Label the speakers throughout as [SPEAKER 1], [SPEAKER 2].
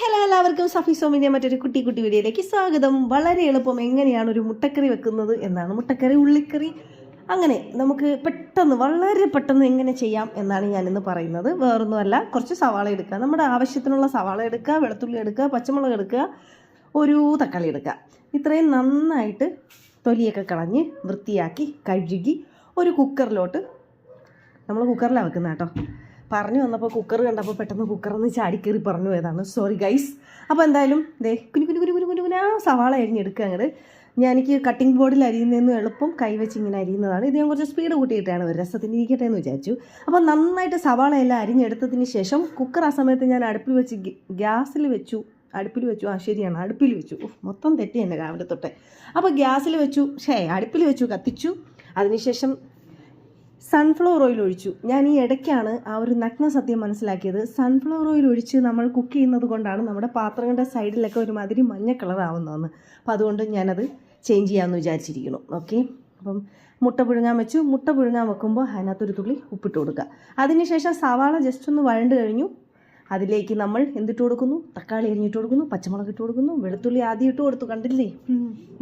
[SPEAKER 1] Hello എല്ലാവർക്കും സഫി സോമിന്റെ മറ്റൊരു കുട്ടി കുട്ടി വീഡിയോയിലേക്ക് സ്വാഗതം. വളരെ എളുപ്പം എങ്ങനെയാണ് ഒരു മുട്ടക്കറി വെക്കുന്നത് എന്നാണ്. മുട്ടക്കറി ഉള്ളിക്കറി അങ്ങനെ നമുക്ക് പെട്ടെന്ന് വളരെ പെട്ടെന്ന് എങ്ങനെ ചെയ്യാം എന്നാണ് ഞാനിന്ന് പറയുന്നത്. വേറൊന്നുമല്ല കുറച്ച് സവാള എടുക്കുക. നമ്മുടെ ആവശ്യത്തിനുള്ള സവാള എടുക്കുക വെളുത്തുള്ളി എടുക്കുക പച്ചമുളക് എടുക്കുക ഒരു തക്കാളി എടുക്കുക. ഇത്രയും നന്നായിട്ട് തൊലിയൊക്കെ കളഞ്ഞ് വൃത്തിയാക്കി കഴുകി ഒരു കുക്കറിലോട്ട് നമ്മൾ കുക്കറിലാണ് വെക്കുന്നത് കേട്ടോ. പറഞ്ഞു വന്നപ്പോൾ കുക്കർ കണ്ടപ്പോൾ പെട്ടെന്ന് കുക്കറിന്ന് ചാടിക്കേറി പറഞ്ഞു പോയതാണ്. സോറി ഗൈസ് അപ്പോൾ എന്തായാലും ദേ കുനി കുനി കുനി കുനി കുനി കുനാ സവാള അരിഞ്ഞെടുക്കുക അങ്ങോട്ട് ഞാൻ എനിക്ക് കട്ടിംഗ് ബോർഡിൽ അരിയുന്നതെന്ന് എളുപ്പം കൈവച്ച് ഇങ്ങനെ അരിയുന്നതാണ്. ഇത് ഞാൻ കുറച്ച് സ്പീഡ് കൂട്ടിയിട്ടാണ് ഒരു രസത്തിന് ഇരിക്കട്ടെ എന്ന് വിചാരിച്ചു. അപ്പോൾ നന്നായിട്ട് സവാള എല്ലാം അരിഞ്ഞെടുത്തതിന് ശേഷം കുക്കർ ആ സമയത്ത് ഞാൻ അടുപ്പിൽ വെച്ച് ഗ്യാസിൽ വെച്ചു. അടുപ്പിൽ വെച്ചു. ആ ശരിയാണ്. അടുപ്പിൽ വെച്ചു. മൊത്തം തെറ്റി തന്നെ രാവിലെ തൊട്ടേ. അപ്പോൾ ഗ്യാസിൽ വെച്ചു. ഷേ അടുപ്പിൽ വെച്ചു കത്തിച്ചു. അതിനുശേഷം സൺഫ്ലവർ ഓയിൽ ഒഴിച്ചു. ഞാൻ ഈ ഇടയ്ക്കാണ് ആ ഒരു നഗ്ന സത്യം മനസ്സിലാക്കിയത്. സൺഫ്ലവർ ഓയിൽ ഒഴിച്ച് നമ്മൾ കുക്ക് ചെയ്യുന്നത് കൊണ്ടാണ് നമ്മുടെ പാത്രങ്ങളുടെ സൈഡിലൊക്കെ ഒരുമാതിരി മഞ്ഞ കളർ ആവുന്നതെന്ന്. അപ്പോൾ അതുകൊണ്ട് ഞാനത് ചേഞ്ച് ചെയ്യാമെന്ന് വിചാരിച്ചിരിക്കുന്നു. ഓക്കെ അപ്പം മുട്ട പുഴുങ്ങാൻ വെച്ചു. മുട്ട പുഴുങ്ങാൻ വെക്കുമ്പോൾ അതിനകത്തൊരു തുള്ളി ഉപ്പിട്ട് കൊടുക്കുക. അതിനുശേഷം സവാള ജസ്റ്റ് ഒന്ന് വഴണ്ട് കഴിഞ്ഞു. അതിലേക്ക് നമ്മൾ എന്തിട്ട് കൊടുക്കുന്നു? തക്കാളി എരിഞ്ഞിട്ട് കൊടുക്കുന്നു. പച്ചമുളക് ഇട്ട് കൊടുക്കുന്നു. വെളുത്തുള്ളി ആദ്യം ഇട്ട് കൊടുത്തു. കണ്ടില്ലേ?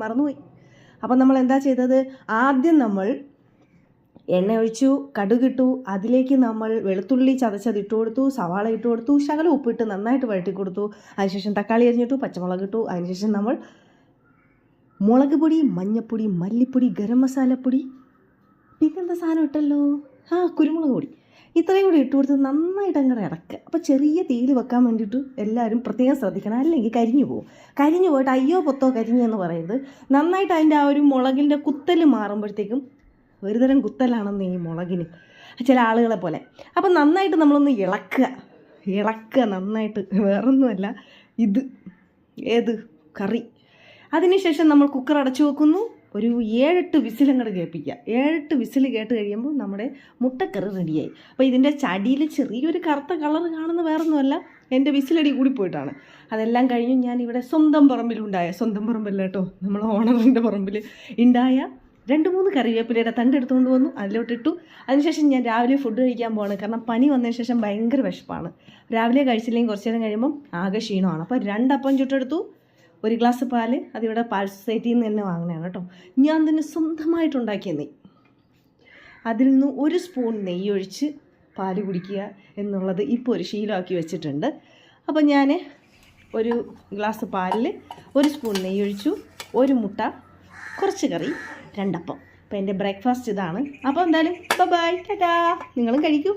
[SPEAKER 1] മറന്നുപോയി. അപ്പം നമ്മൾ എന്താ ചെയ്തത്? ആദ്യം നമ്മൾ എണ്ണ ഒഴിച്ചു കടുകിട്ടു. അതിലേക്ക് നമ്മൾ വെളുത്തുള്ളി ചതച്ചത് ഇട്ട് കൊടുത്തു സവാള ഇട്ട് കൊടുത്തു ശകലം ഉപ്പിട്ട് നന്നായിട്ട് വഴറ്റി കൊടുത്തു അതിനുശേഷം തക്കാളി അരിഞ്ഞിട്ടു പച്ചമുളക് ഇട്ടു അതിനുശേഷം നമ്മൾ മുളക് പൊടി മഞ്ഞപ്പൊടി മല്ലിപ്പൊടി ഗരം മസാലപ്പൊടി. പിന്നെന്താ സാധനം ഇട്ടല്ലോ? ആ കുരുമുളക് പൊടി. ഇത്രയും കൂടി ഇട്ട് കൊടുത്ത് നന്നായിട്ട് അങ്ങനെ ഇറക്കുക. അപ്പോൾ ചെറിയ തീയിൽ വെക്കാൻ വേണ്ടിയിട്ട് എല്ലാവരും പ്രത്യേകം ശ്രദ്ധിക്കണം. അല്ലെങ്കിൽ കരിഞ്ഞു പോകും. കരിഞ്ഞു പോയിട്ട് അയ്യോ പൊത്തോ കരിഞ്ഞു എന്ന് പറയരുത് നന്നായിട്ട് അതിന്റെ ആ ഒരു മുളകിന്റെ കുത്തൽ മാറുമ്പോഴത്തേക്കും ഒരുതരം കുത്തലാണെന്ന് ഈ മുളകിന്. ചില ആളുകളെ പോലെ. അപ്പം നന്നായിട്ട് നമ്മളൊന്ന് ഇളക്കുക. ഇളക്കുക നന്നായിട്ട്. വേറൊന്നുമല്ല. ഇത്. ഏത്? കറി. അതിനുശേഷം നമ്മൾ കുക്കർ അടച്ചു വെക്കുന്നു. ഒരു ഏഴെട്ട് വിസിലങ്ങോട്ട് കേൾപ്പിക്കുക. ഏഴെട്ട് വിസിൽ കേട്ട് കഴിയുമ്പോൾ നമ്മുടെ മുട്ടക്കറി റെഡിയായി. അപ്പോൾ ഇതിന്റെ ചടിയിൽ ചെറിയൊരു കറുത്ത കളർ കാണുന്ന വേറൊന്നുമല്ല. എന്റെ വിസിലടി കൂടി പോയിട്ടാണ് അതെല്ലാം കഴിഞ്ഞ് ഞാൻ ഇവിടെ സ്വന്തം പറമ്പിലുണ്ടായ സ്വന്തം പറമ്പല്ല കേട്ടോ. നമ്മൾ ഓണറിന്റെ പറമ്പിൽ ഉണ്ടായ രണ്ട് മൂന്ന് കറിവേപ്പിലയുടെ തണ്ട് എടുത്തുകൊണ്ട് വന്നു അതിലോട്ടിട്ടു അതിനുശേഷം ഞാൻ രാവിലെ ഫുഡ് കഴിക്കാൻ പോകണം കാരണം പനി വന്നതിന് ശേഷം ഭയങ്കര വിശപ്പാണ്. രാവിലെ കഴിച്ചില്ലെങ്കിൽ കുറച്ച് നേരം കഴിയുമ്പം ആകെ ക്ഷീണമാണ്. അപ്പോൾ രണ്ടപ്പം ചുട്ടെടുത്തു. ഒരു ഗ്ലാസ് പാൽ അതിവിടെ പാൽ സൊസൈറ്റിയിൽ നിന്ന് തന്നെ വാങ്ങണതാണ് കേട്ടോ. ഞാൻ തന്നെ സ്വന്തമായിട്ടുണ്ടാക്കിയ നെയ്യ്. അതിൽ നിന്ന് ഒരു സ്പൂൺ നെയ്യ് ഒഴിച്ച് പാൽ കുടിക്കുക എന്നുള്ളത് ഇപ്പോൾ ഒരു ശീലമാക്കി വെച്ചിട്ടുണ്ട്. അപ്പോൾ ഞാൻ ഒരു ഗ്ലാസ് പാലിൽ ഒരു സ്പൂൺ നെയ്യ് ഒഴിച്ചു. ഒരു മുട്ട കുറച്ച് കറി രണ്ടപ്പം. അപ്പോൾ എന്റെ ബ്രേക്ക്ഫാസ്റ്റ് ഇതാണ്. അപ്പോൾ എന്തായാലും ബൈ ടാറ്റാ. നിങ്ങളും കഴിക്കൂ.